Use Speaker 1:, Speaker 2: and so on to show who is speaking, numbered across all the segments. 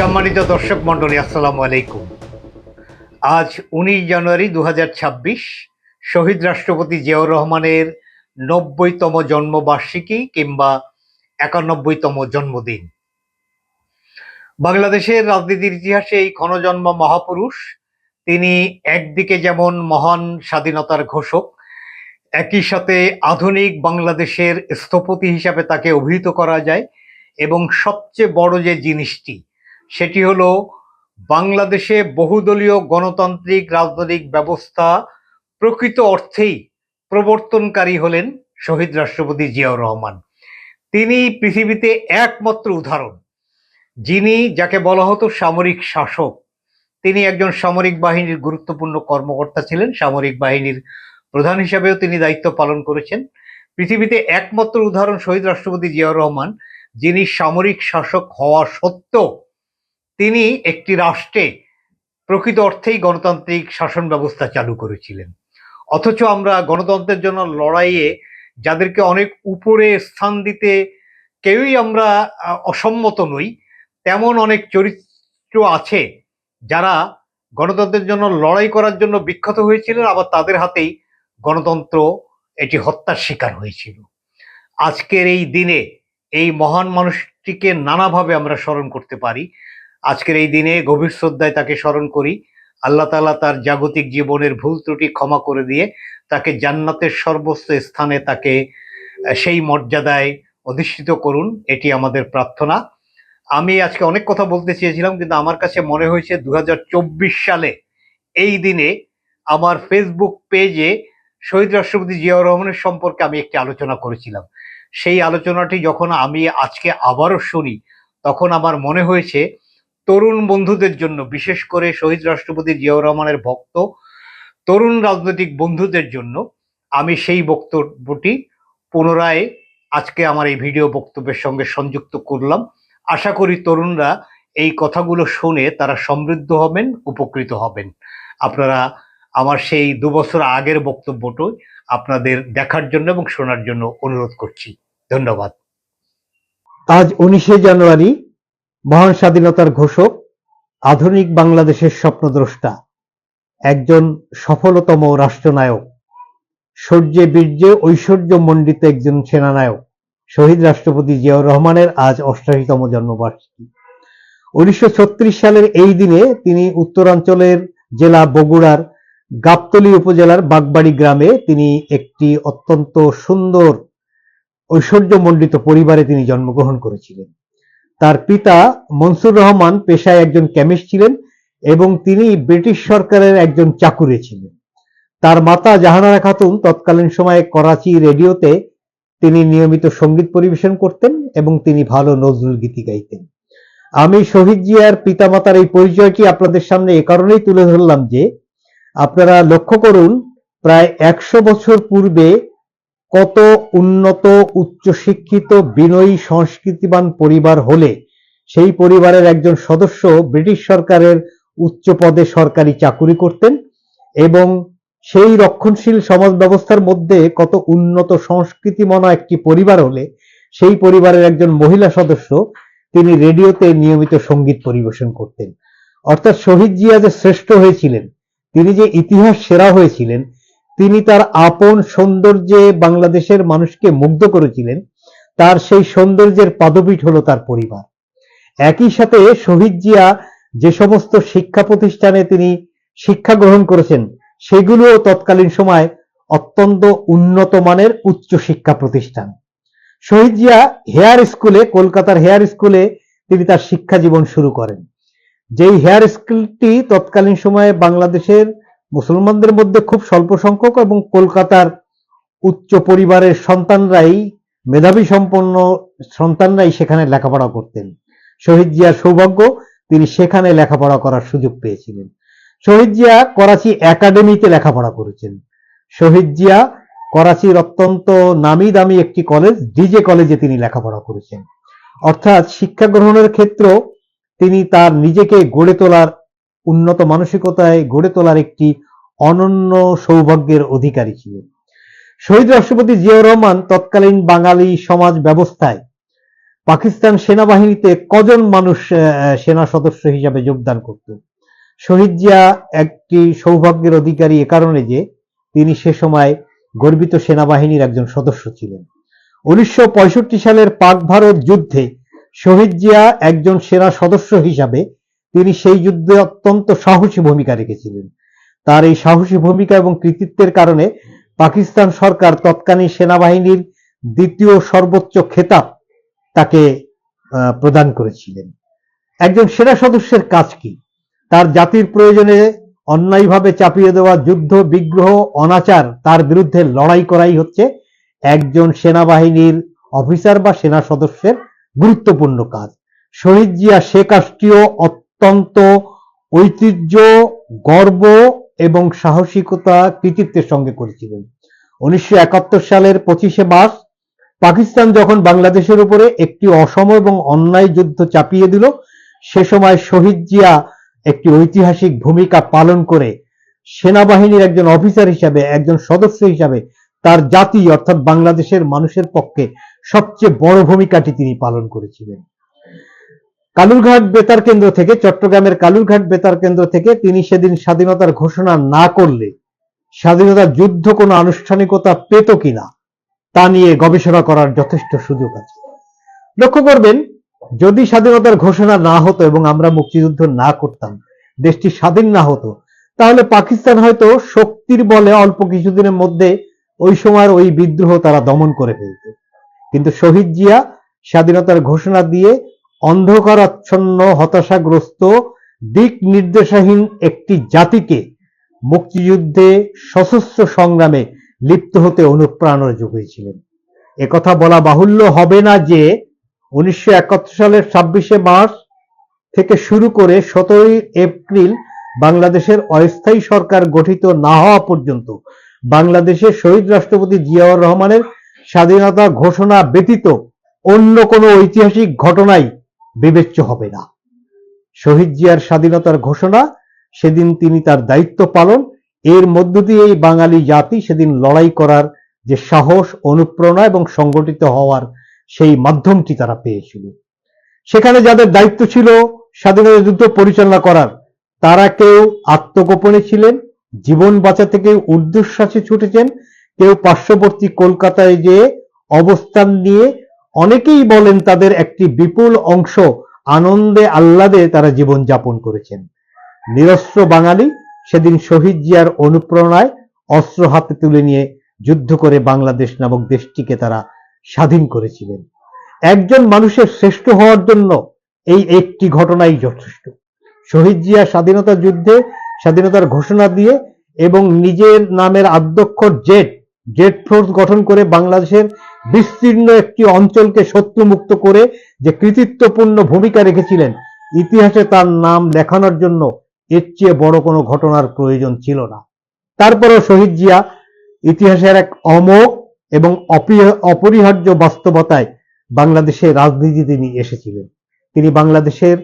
Speaker 1: সম্মানিত দর্শক মন্ডলী আসসালামু আলাইকুম। আজ উনিশ জানুয়ারি দু হাজার ছাব্বিশ, শহীদ রাষ্ট্রপতি জিয়াউর রহমানের নব্বইতম জন্মবার্ষিকী কিংবা একানব্বইতম জন্মদিন। বাংলাদেশের রাজনীতির ইতিহাসে এই ক্ষণজন্ম মহাপুরুষ। তিনি একদিকে যেমন মহান স্বাধীনতার ঘোষক, একই সাথে আধুনিক বাংলাদেশের স্থপতি হিসাবে তাকে অভিহিত করা যায় এবং সবচেয়ে বড় যে জিনিসটি সেটি হল বাংলাদেশে বহুদলীয় গণতান্ত্রিক রাজনৈতিক ব্যবস্থা প্রকৃত অর্থেই প্রবর্তনকারী হলেন শহীদ রাষ্ট্রপতি জিয়াউর রহমান। তিনি পৃথিবীতে একমাত্র উদাহরণ, যিনি যাকে বলা হতো সামরিক শাসক। তিনি একজন সামরিক বাহিনীর গুরুত্বপূর্ণ কর্মকর্তা ছিলেন, সামরিক বাহিনীর প্রধান হিসাবেও তিনি দায়িত্ব পালন করেছেন। পৃথিবীতে একমাত্র উদাহরণ শহীদ রাষ্ট্রপতি জিয়াউর রহমান, যিনি সামরিক শাসক হওয়া সত্ত্বেও তিনি একটি রাষ্ট্রে প্রকৃত অর্থেই গণতান্ত্রিক শাসন ব্যবস্থা চালু করেছিলেন। অথচ আমরা গণতন্ত্রের জন্য লড়াইয়ে যাদেরকে অনেক উপরে স্থান দিতে কেউই আমরা অসম্মত নই, তেমন অনেক চরিত্র আছে যারা গণতন্ত্রের জন্য লড়াই করার জন্য বিখ্যাত হয়েছিলেন, আবার তাদের হাতেই গণতন্ত্র এটি হত্যার শিকার হয়েছিল। আজকের এই দিনে এই মহান মানুষটিকে নানাভাবে আমরা স্মরণ করতে পারি। আজকের এই দিনে গভীর শ্রদ্ধায় তাকে স্মরণ করি। আল্লাহ তাআলা তার জাগতিক জীবনের ভুল ত্রুটি ক্ষমা করে দিয়ে তাকে জান্নাতের সর্বোচ্চ স্থানে তাকে সেই মর্যাদায় অধিষ্ঠিত করুন, এটি আমাদের প্রার্থনা। আমি আজকে অনেক কথা বলতে চেয়েছিলাম, কিন্তু আমার কাছে মনে হয়েছে দু হাজার চব্বিশ সালে এই দিনে আমার ফেসবুক পেজে শহীদ রাষ্ট্রপতি জিয়াউর রহমানের সম্পর্কে আমি একটি আলোচনা করেছিলাম। সেই আলোচনাটি যখন আমি আজকে আবারও শুনি, তখন আমার মনে হয়েছে তরুণ বন্ধুদের জন্য, বিশেষ করে শহীদ রাষ্ট্রপতি জিয়াউর রহমানের ভক্ত, তরুণ রাজনৈতিক বন্ধুদের জন্য আমি সেই বক্তব্যটি পুনরায় আজকে আমার এই ভিডিও বক্তব্যের সঙ্গে সংযুক্ত করলাম। আশা করি তরুণরা এই কথাগুলো শুনে তারা সমৃদ্ধ হবেন, উপকৃত হবেন। আপনারা আমার সেই দু বছর আগের বক্তব্যটি আপনাদের দেখার জন্য এবং শোনার জন্য অনুরোধ করছি। ধন্যবাদ।
Speaker 2: আজ উনিশে জানুয়ারি মহান স্বাধীনতার ঘোষক, আধুনিক বাংলাদেশের স্বপ্নদ্রষ্টা, একজন সফলতম রাষ্ট্রনায়ক শৌর্যে বীর্যে ঐশ্বর্য মণ্ডিত একজন সেনানায়ক, শহীদ রাষ্ট্রপতি জিয়াউর রহমানের আজ অষ্টাশিতম জন্মবার্ষিকী। উনিশশো ছত্রিশ সালের এই দিনে তিনি উত্তরাঞ্চলের জেলা বগুড়ার গাবতলী উপজেলার বাগবাড়ি গ্রামে তিনি একটি অত্যন্ত সুন্দর ঐশ্বর্যমণ্ডিত পরিবারে তিনি জন্মগ্রহণ করেছিলেন। তার পিতা মনসুর রহমান পেশায় একজন কেমিস্ট ছিলেন এবং তিনি ব্রিটিশ সরকারের একজন চাকুরে ছিলেন। তার মাতা জাহানারা খাতুন তৎকালীন সময়ে করাচি রেডিওতে তিনি নিয়মিত সংগীত পরিবেশন করতেন এবং তিনি ভালো নজরুল গীতি গাইতেন। আমি শহীদ জিয়ার পিতামাতার এই পরিচয়টি আপনাদের সামনে এ কারণেই তুলে ধরলাম যে আপনারা লক্ষ্য করুন, প্রায় একশো বছর পূর্বে কত উন্নত, উচ্চশিক্ষিত, বিনয়ী, সংস্কৃতিবান পরিবার হলে সেই পরিবারের একজন সদস্য ব্রিটিশ সরকারের উচ্চ পদে সরকারি চাকুরি করতেন এবং সেই রক্ষণশীল সমাজ ব্যবস্থার মধ্যে কত উন্নত সংস্কৃতিমনা একটি পরিবার হলে সেই পরিবারের একজন মহিলা সদস্য তিনি রেডিওতে নিয়মিত সংগীত পরিবেশন করতেন। অর্থাৎ শহীদ জিয়া যে শ্রেষ্ঠ হয়েছিলেন। তিনি যে ইতিহাস সেরা হয়েছিলেন তিনি তার আপন সৌন্দর্যে বাংলাদেশের মানুষকে মুগ্ধ করেছিলেন। তার সেই সৌন্দর্যের পদপীঠ হলো তার পরিবার। একই সাথে শহীদ জিয়া যে সমস্ত শিক্ষা প্রতিষ্ঠানে তিনি শিক্ষা গ্রহণ করেছেন, সেগুলোও তৎকালীন সময় অত্যন্ত উন্নত মানের উচ্চ শিক্ষা প্রতিষ্ঠান। শহীদ জিয়া হেয়ার স্কুলে, কলকাতার হেয়ার স্কুলে তিনি তার শিক্ষা জীবন শুরু করেন। যেই হেয়ার স্কুলটি তৎকালীন সময়ে বাংলাদেশের মুসলমানদের মধ্যে খুব স্বল্প সংখ্যক এবং কলকাতার উচ্চ পরিবারের সন্তানরাই, মেধাবী সম্পন্ন সন্তানরাই সেখানে লেখাপড়া করতেন। শহীদ জিয়ার সৌভাগ্য, তিনি সেখানে লেখাপড়া করার সুযোগ পেয়েছিলেন। শহীদ জিয়া করাচি একাডেমিতে লেখাপড়া করেছেন। শহীদ জিয়া করাচির অত্যন্ত নামি দামি একটি কলেজ, ডিজে কলেজে তিনি লেখাপড়া করেছেন। অর্থাৎ শিক্ষা গ্রহণের ক্ষেত্রেও তিনি তার নিজেকে গড়ে তোলার উন্নত মানসিকতায় গড়ে তোলার একটি অনন্য সৌভাগ্যের অধিকারী ছিলেন। শহীদ রাষ্ট্রপতি জিয়াউর রহমান তৎকালীন বাঙালি সমাজ ব্যবস্থায় পাকিস্তান সেনাবাহিনীতে কজন মানুষ সেনা সদস্য হিসাবে যোগদান করত শহীদ জিয়া একটি সৌভাগ্যের অধিকারী এ কারণে যে তিনি সে সময় গর্বিত সেনাবাহিনীর একজন সদস্য ছিলেন। উনিশশো পঁয়ষট্টি সালের পাক ভারত যুদ্ধে শহীদ জিয়া একজন সেনা সদস্য হিসাবে তিনি সেই যুদ্ধে অত্যন্ত সাহসী ভূমিকা রেখেছিলেন। তার এই সাহসী ভূমিকা এবং কৃতিত্বের কারণে পাকিস্তান সরকার তৎকালীন সেনাবাহিনীর দ্বিতীয় সর্বোচ্চ খেতাব তাকে প্রদান করেছিলেন। একজন সেনা সদস্যের কাজ কি? তার জাতির প্রয়োজনে অন্যায়ভাবে চাপিয়ে দেওয়া যুদ্ধ, বিগ্রহ, অনাচার, তার বিরুদ্ধে লড়াই করাই হচ্ছে একজন সেনাবাহিনীর অফিসার বা সেনা সদস্যের গুরুত্বপূর্ণ কাজ। শহীদ জিয়া সে কাজটিও অত্যন্ত ঐতিহ্য, গর্ব এবং সাহসিকতা কৃতিত্বের সঙ্গে করেছিলেন। উনিশশো একাত্তর সালের পঁচিশে মার্চ পাকিস্তান যখন বাংলাদেশের উপরে একটি অসম এবং অন্যায় যুদ্ধ চাপিয়ে দিল, সে সময় শহীদ জিয়া একটি ঐতিহাসিক ভূমিকা পালন করে সেনাবাহিনীর একজন অফিসার হিসাবে, একজন সদস্য হিসাবে তার জাতি, অর্থাৎ বাংলাদেশের মানুষের পক্ষে সবচেয়ে বড় ভূমিকাটি তিনি পালন করেছিলেন। কালুরঘাট বেতার কেন্দ্র থেকে, চট্টগ্রামের কালুরঘাট বেতার কেন্দ্র থেকে তিনি সেদিন স্বাধীনতার ঘোষণা না করলে স্বাধীনতা যুদ্ধ কোনো আনুষ্ঠানিকতা পেত কিনা, তা নিয়ে গবেষণা করার যথেষ্ট সুযোগ আছে। লক্ষ্য করবেন, যদি স্বাধীনতার ঘোষণা না হতো এবং আমরা মুক্তিযুদ্ধ না করতাম, দেশটি স্বাধীন না হতো, তাহলে পাকিস্তান হয়তো শক্তির বলে অল্প কিছুদিনের মধ্যে ওই সময়ের ওই বিদ্রোহ তারা দমন করে ফেলত। কিন্তু শহীদ জিয়া স্বাধীনতার ঘোষণা দিয়ে অন্ধকারাচ্ছন্ন, হতাশাগ্রস্ত, দিক নির্দেশাহীন একটি জাতিকে মুক্তিযুদ্ধে সশস্ত্র সংগ্রামে লিপ্ত হতে অনুপ্রাণনা জুগিয়েছিলেন একথা বলা বাহুল্য হবে না যে উনিশশো একাত্তর সালের ছাব্বিশে মার্চ থেকে শুরু করে সতেরোই এপ্রিল বাংলাদেশের অস্থায়ী সরকার গঠিত না হওয়া পর্যন্ত বাংলাদেশের শহীদ রাষ্ট্রপতি জিয়াউর রহমানের স্বাধীনতা ঘোষণা ব্যতীত অন্য কোনো ঐতিহাসিক ঘটনাই বিবেচ্য হবে না। শহীদ জিয়ার স্বাধীনতার ঘোষণা, সেদিন তিনি তার দায়িত্ব পালন, এর মধ্য দিয়েই বাঙালি জাতি সেদিন লড়াই করার যে সাহস, অনুপ্রেরণা এবং সংগঠিত হওয়ার সেই মাধ্যমটি তারা পেয়েছিল। সেখানে যাদের দায়িত্ব ছিল স্বাধীনতা যুদ্ধ পরিচালনা করার, তারা কেউ আত্মগোপনে ছিলেন, জীবন বাঁচাতে কেউ ঊর্ধ্বশ্বাসে ছুটেছেন, কেউ পার্শ্ববর্তী কলকাতায় যে অবস্থান নিয়ে অনেকেই বলেন তাদের একটি বিপুল অংশ আনন্দে আহ্লাদে তারা জীবন যাপন করেছেন। নিরস্ত্র বাঙালি সেদিন শহীদ জিয়ার অনুপ্রেরণায় অস্ত্র হাতে তুলে নিয়ে যুদ্ধ করে বাংলাদেশ নামক দেশটিকে তারা স্বাধীন করেছিলেন। একজন মানুষের শ্রেষ্ঠ হওয়ার জন্য এই একটি ঘটনাই যথেষ্ট। শহীদ জিয়া স্বাধীনতা যুদ্ধে স্বাধীনতার ঘোষণা দিয়ে এবং নিজের নামের আদ্যক্ষর জেট জেট ফোর্স গঠন করে বাংলাদেশের বিস্তীর্ণ একটি অঞ্চলকে শত্রুমুক্ত করে যে কৃতিত্বপূর্ণ ভূমিকা রেখেছিলেন, ইতিহাসে তার নাম লেখানোর জন্য এর চেয়ে বড় কোনো ঘটনার প্রয়োজন ছিল না। তারপরও শহীদ জিয়া ইতিহাসের এক অমোঘ এবং অপরিহার্য বাস্তবতায় বাংলাদেশের রাজনীতি তিনি এসেছিলেন। তিনি বাংলাদেশের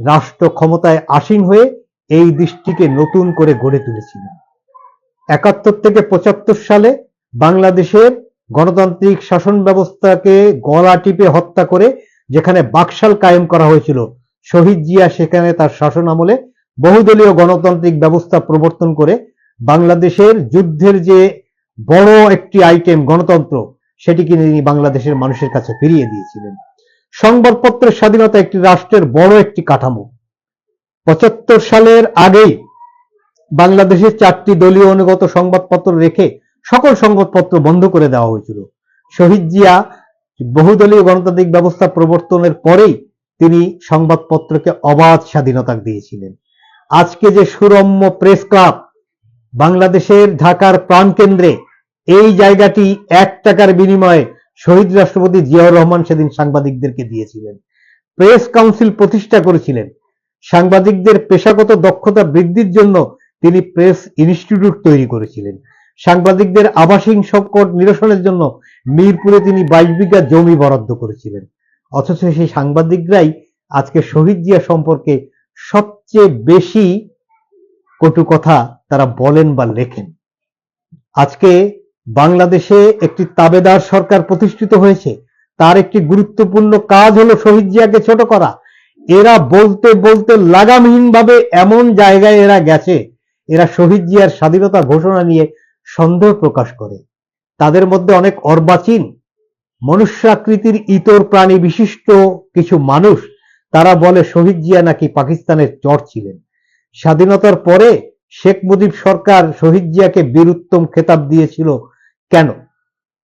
Speaker 2: রাষ্ট্র ক্ষমতায় আসীন হয়ে এই দৃষ্টিকে নতুন করে গড়ে তুলেছিলেন। একাত্তর থেকে পঁচাত্তর সালে বাংলাদেশের গণতান্ত্রিক শাসন ব্যবস্থাকে গলা টিপে হত্যা করে যেখানে বাকশাল কায়েম করা হয়েছিল, শহীদ জিয়া সেখানে তার শাসন আমলে বহুদলীয় গণতান্ত্রিক ব্যবস্থা প্রবর্তন করে বাংলাদেশের যুদ্ধের যে বড় একটি আইটেম গণতন্ত্র, সেটিকে তিনি বাংলাদেশের মানুষের কাছে ফিরিয়ে দিয়েছিলেন। সংবাদপত্রের স্বাধীনতা একটি রাষ্ট্রের বড় একটি কাঠামো। পঁচাত্তর সালের আগেই বাংলাদেশের চারটি দলীয় অনুগত সংবাদপত্র রেখে সকল সংবাদপত্র বন্ধ করে দেওয়া হয়েছিল। শহীদ জিয়া বহুদলীয় গণতান্ত্রিক ব্যবস্থা প্রবর্তনের পরেই তিনি সংবাদপত্রকে অবাধ স্বাধীনতা দিয়েছিলেন। আজকে যে সুরম্য প্রেস ক্লাব বাংলাদেশের ঢাকার প্রাণকেন্দ্রে এই জায়গাটি এক টাকার বিনিময়ে শহীদ রাষ্ট্রপতি জিয়াউর রহমান সেদিন সাংবাদিকদেরকে দিয়েছিলেন। প্রেস কাউন্সিল প্রতিষ্ঠা করেছিলেন। সাংবাদিকদের পেশাগত দক্ষতা বৃদ্ধির জন্য তিনি প্রেস ইনস্টিটিউট তৈরি করেছিলেন। সাংবাদিকদের আবাসিক সংকট নিরসনের জন্য মিরপুরে তিনি বাইশ বিঘা জমি বরাদ্দ করেছিলেন। অথচ সেই সাংবাদিকরাই আজকে শহীদ জিয়া সম্পর্কে সবচেয়ে বেশি কটু কথা তারা বলেন বা লেখেন। আজকে বাংলাদেশে একটি তাবেদার সরকার প্রতিষ্ঠিত হয়েছে। তার একটি গুরুত্বপূর্ণ কাজ হলো শহীদ জিয়াকে ছোট করা। এরা বলতে বলতে লাগামহীন ভাবে এমন জায়গায় এরা গেছে। এরা শহীদ জিয়ার স্বাধীনতা ঘোষণা নিয়ে সন্দেহ প্রকাশ করে। তাদের মধ্যে অনেক অর্বাচীন, মনুষ্যাকৃতির ইতর প্রাণী বিশিষ্ট কিছু মানুষ, তারা বলে শহীদ জিয়া নাকি পাকিস্তানের চর ছিলেন। স্বাধীনতার পরে শেখ মুজিব সরকার শহীদ জিয়াকে বীরুত্তম খেতাব দিয়েছিল কেন?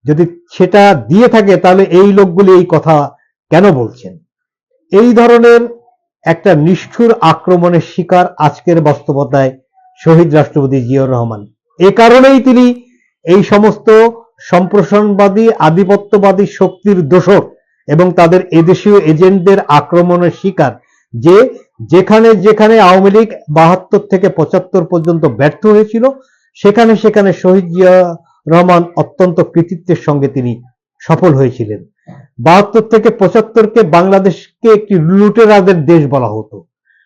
Speaker 2: যদি সেটা দিয়ে থাকে, তাহলে এই লোকগুলি এই কথা কেন বলছেন? এই ধরনের একটা নিষ্ঠুর আক্রমণের শিকার আজকের বাস্তবতায় শহীদ রাষ্ট্রপতি জিয়াউর রহমান। এ কারণেই তিনি এই সমস্ত সম্প্রসারণবাদী, আধিপত্যবাদী শক্তির দোষর এবং তাদের এদেশীয় এজেন্টদের আক্রমণের শিকার যে যেখানে যেখানে আওয়ামী লীগ বাহাত্তর থেকে পঁচাত্তর পর্যন্ত ব্যর্থ হয়েছিল, সেখানে সেখানে শহীদ জিয়া রহমান অত্যন্ত কৃতিত্বের সঙ্গে তিনি সফল হয়েছিলেন। বাহাত্তর থেকে পঁচাত্তরকে বাংলাদেশকে একটি লুটেরাদের দেশ বলা হতো।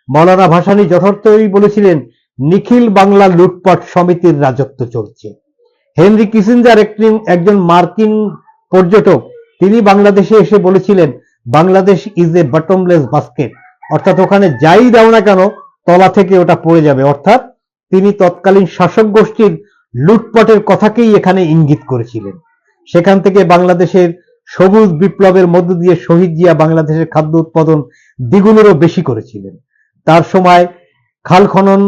Speaker 2: মৌলানা ভাসানী যথার্থই বলেছিলেন নিখিল বাংলা লুটপাট সমিতির রাজত্ব চলছে। হেনরি কিসিঞ্জার একটি, একজন মার্কিন পর্যটক, তিনি বাংলাদেশে এসে বলেছিলেন, Bangladesh is a bottomless basket অর্থাৎ ওখানে যাই দাও না কেন, তলা থেকে ওটা পড়ে যাবে। অর্থাৎ তিনি তৎকালীন শাসক গোষ্ঠীর লুটপাটের কথাকেই এখানে ইঙ্গিত করেছিলেন। সেখান থেকে বাংলাদেশের সবুজ বিপ্লবের মধ্য দিয়ে শহীদ জিয়া বাংলাদেশের খাদ্য উৎপাদন দ্বিগুণেরও বেশি করেছিলেন। তার সময় খাল খনন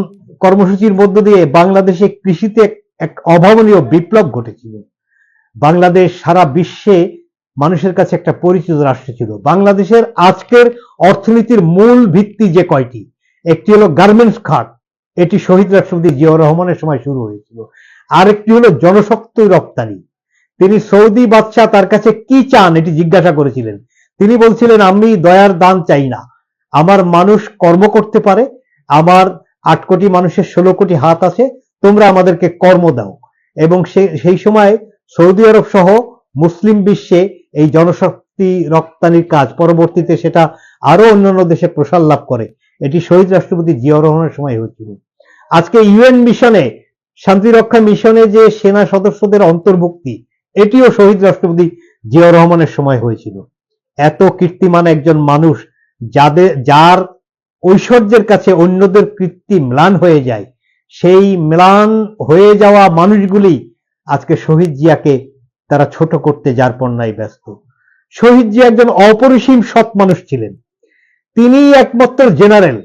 Speaker 2: কর্মসূচির মধ্য দিয়ে বাংলাদেশে কৃষিতে এক- অভাবনীয় বিপ্লব ঘটেছিল। বাংলাদেশ সারা বিশ্বে মানুষের কাছে একটা পরিচিত রাষ্ট্র ছিল। বাংলাদেশের আজকের অর্থনীতির মূল ভিত্তি যে কয়টি, একটি হলো গার্মেন্টস খাত। এটি শহীদ রাষ্ট্রপতি জিয়াউর রহমানের সময় শুরু হয়েছিল। আরেকটি হলো জনশক্তি রপ্তানি। তিনি সৌদি বাদশাহ তার কাছে কি চান এটি জিজ্ঞাসা করেছিলেন। তিনি বলছিলেন, আমি দয়ার দান চাই না। আমার মানুষ কর্ম করতে পারে, আমার আট কোটি মানুষের ষোলো কোটি হাত আছে, তোমরা আমাদেরকে কর্ম দাও। এবং সেই সময় সৌদি আরব সহ মুসলিম বিশ্বে এই জনশক্তি রপ্তানির কাজ পরবর্তীতে সেটা আরও অন্যান্য দেশে প্রসার লাভ করে। এটি শহীদ রাষ্ট্রপতি জিয়াউর রহমানের সময় হয়েছিল। আজকে ইউএন মিশনে শান্তিরক্ষা মিশনে যে সেনা সদস্যদের অন্তর্ভুক্তি, এটিও শহীদ রাষ্ট্রপতি জিয়াউর রহমানের সময় হয়েছিল। এত কীর্তিমান একজন মানুষ, যাদের, যার ঐশ্বর্যের কাছে অন্যদের কীর্তি ম্লান হয়ে যায়। সেই ম্লান হয়ে যাওয়া মানুষগুলি আজকে শহীদ জিয়াকে তারা ছোট করতে যার পণ্যায় ব্যস্ত। শহীদ জিয়া একজন অপরিসীম সৎ মানুষ ছিলেন। তিনি একমাত্র জেনারেল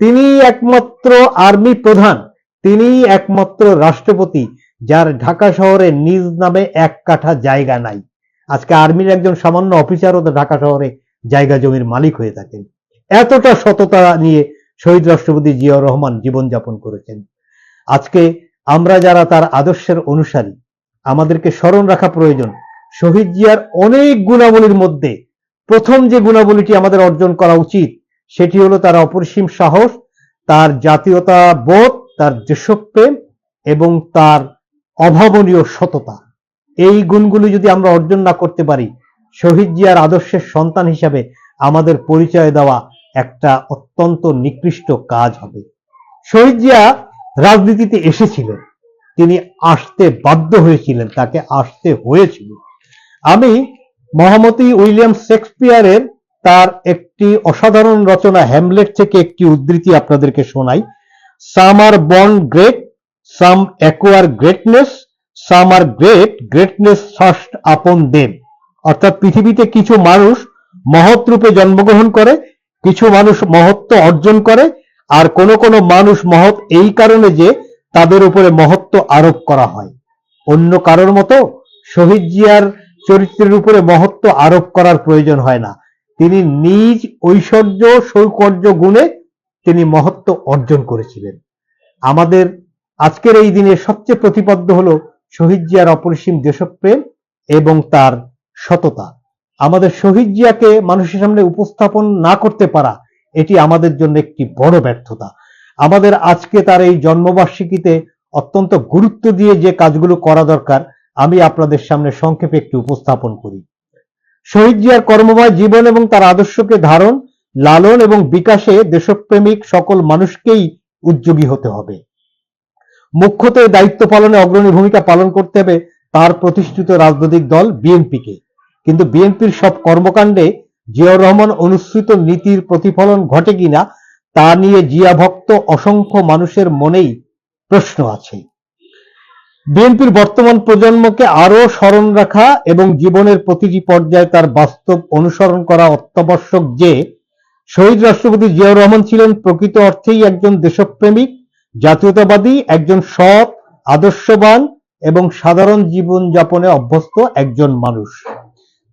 Speaker 2: তিনি একমাত্র আর্মি প্রধান তিনি একমাত্র রাষ্ট্রপতি, যার ঢাকা শহরে নিজ নামে এক কাঠা জায়গা নাই। আজকে আর্মির একজন সামান্য অফিসারও তো ঢাকা শহরে জায়গা জমির মালিক হয়ে থাকেন। এতটা সততা নিয়ে শহীদ রাষ্ট্রপতি জিয়াউর রহমান জীবনযাপন করেছেন। আজকে আমরা যারা তার আদর্শের অনুসারী, আমাদেরকে স্মরণ রাখা প্রয়োজন, শহীদ জিয়ার অনেক গুণাবলীর মধ্যে প্রথম যে গুণাবলীটি আমাদের অর্জন করা উচিত, সেটি হলো তার অপরিসীম সাহস, তার জাতীয়তা বোধ, তার দেশপ্রেম এবং তার অভাবনীয় সততা। এই গুণগুলি যদি আমরা অর্জন না করতে পারি, শহীদ জিয়ার আদর্শের সন্তান হিসাবে আমাদের পরিচয় দেওয়া একটা অত্যন্ত নিকৃষ্ট কাজ হবে। শহীদ জিয়া রাজনীতিতে এসেছিলেন। তিনি আসতে বাধ্য হয়েছিলেন, তাকে আসতে হয়েছিল। আমি মহামতি উইলিয়াম শেক্সপিয়ারের তার একটি অসাধারণ রচনা হ্যামলেট থেকে একটি উদ্ধৃতি আপনাদেরকে শোনাই। Some are born great some acquire greatness some are great greatness first upon them অর্থাৎ পৃথিবীতে কিছু মানুষ মহৎ রূপে জন্মগ্রহণ করে কিছু মানুষ মহত্ব অর্জন করে আর কোন কোন মানুষ মহৎ এই কারণে যে তাদের উপরে মহত্ব আরোপ করা হয়। অন্য কারোর মতো শহীদ জিয়ার চরিত্রের উপরে মহত্ব আরোপ করার প্রয়োজন হয় না। তিনি নিজ ঐশ্বর্য, সৌকর্য গুণে তিনি মহত্ব অর্জন করেছিলেন। আমাদের আজকের এই দিনে সবচেয়ে প্রতিপাদ্য হল শহীদ জিয়ার অপরিসীম দেশপ্রেম এবং তার সততা। আমাদের শহীদ জিয়াকে মানুষের সামনে উপস্থাপন না করতে পারা, এটি আমাদের জন্য একটি বড় ব্যর্থতা। আমাদের আজকে তার এই জন্মবার্ষিকীতে অত্যন্ত গুরুত্ব দিয়ে যে কাজগুলো করা দরকার, আমি আপনাদের সামনে সংক্ষেপে একটি উপস্থাপন করি। শহীদ জিয়ার কর্মময় জীবন এবং তার আদর্শকে ধারণ, লালন এবং বিকাশে দেশপ্রেমিক সকল মানুষকেই উদ্যোগী হতে হবে। মুখ্যত দায়িত্ব পালনে অগ্রণী ভূমিকা পালন করতে হবে তার প্রতিষ্ঠিত রাজনৈতিক দল বিএনপিকে। কিন্তু বিএনপির সব কর্মকাণ্ডে জিয়াউর রহমান অনুসৃত নীতির প্রতিফলন ঘটে কিনা তা নিয়ে জিয়া ভক্ত অসংখ্য মানুষের মনেই প্রশ্ন আছে। বিএনপির বর্তমান প্রজন্মকে আরও স্মরণ রাখা এবং জীবনের প্রতিটি পর্যায়ে তার বাস্তব অনুসরণ করা অত্যাবশ্যক যে, শহীদ রাষ্ট্রপতি জিয়াউর রহমান ছিলেন প্রকৃত অর্থেই একজন দেশপ্রেমিক, জাতীয়তাবাদী, একজন সৎ, আদর্শবান এবং সাধারণ জীবন যাপনে অভ্যস্ত একজন মানুষ।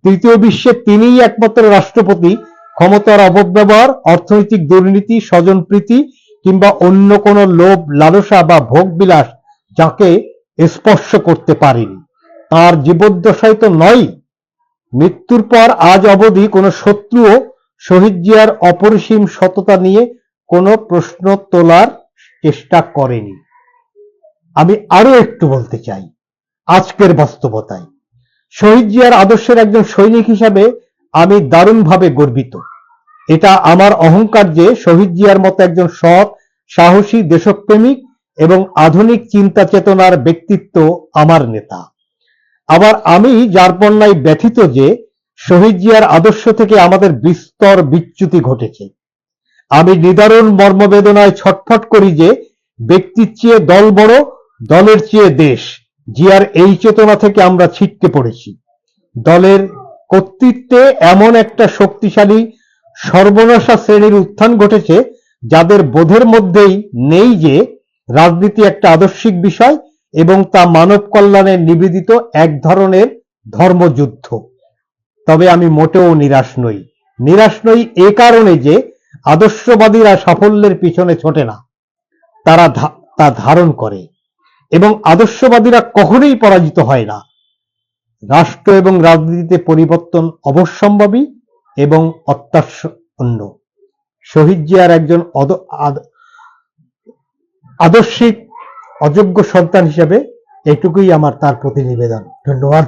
Speaker 2: তৃতীয় বিশ্বে তিনিই একমাত্র রাষ্ট্রপতি। ক্ষমতার অপব্যবহার, অর্থনৈতিক দুর্নীতি স্বজনপ্রীতি কিংবা অন্য কোনো লোভ, লালসা বা ভোগবিলাস যাকে স্পর্শ করতে পারেনি। তার জীবদ্দশায় তো নয় মৃত্যুর পর আজ অবধি কোনো শত্রুও শহীদ জিয়ার অপরিসীম সততা নিয়ে কোনো প্রশ্ন তোলার চেষ্টা করেনি। আমি আরও একটু বলতে চাই। আজকের বাস্তবতায় শহীদ জিয়ার আদর্শের একজন সৈনিক হিসাবে আমি দারুণভাবে গর্বিত। এটা আমার অহংকার যে শহীদ জিয়ার মতো একজন সৎ, সাহসী দেশপ্রেমিক এবং আধুনিক চিন্তা চেতনার ব্যক্তিত্ব আমার নেতা। আবার আমি যার পণ্যায় ব্যথিত যে শহীদ জিয়ার আদর্শ থেকে আমাদের বিস্তর বিচ্যুতি ঘটেছে। আমি নিদারুণ মর্মবেদনায় ছটফট করি যে ব্যক্তির চেয়ে দল বড়, দলের চেয়ে দেশ। জিয়ার এই চেতনা থেকে আমরা ছিটকে পড়েছি। দলের কর্তৃত্বে এমন একটা শক্তিশালী সর্বনাশা শ্রেণির উত্থান ঘটেছে, যাদের বোধের মধ্যেই নেই যে রাজনীতি একটা আদর্শিক বিষয় এবং তা মানব কল্যাণে নিবেদিত এক ধরনের ধর্মযুদ্ধ। তবে আমি মোটেও নিরাশ নই। নিরাশ নই এ কারণে যে আদর্শবাদীরা সাফল্যের পিছনে ছোটে না। তারা তা ধারণ করে। এবং আদর্শবাদীরা কখনোই পরাজিত হয় না। রাষ্ট্র এবং রাজনীতিতে পরিবর্তন অবশ্যম্ভাবী এবং অত্যাশন্য শহীদ জিয়ার একজন আদর্শিক, অযোগ্য সন্তান হিসাবে এটুকুই আমার তার প্রতি নিবেদন ধন্যবাদ।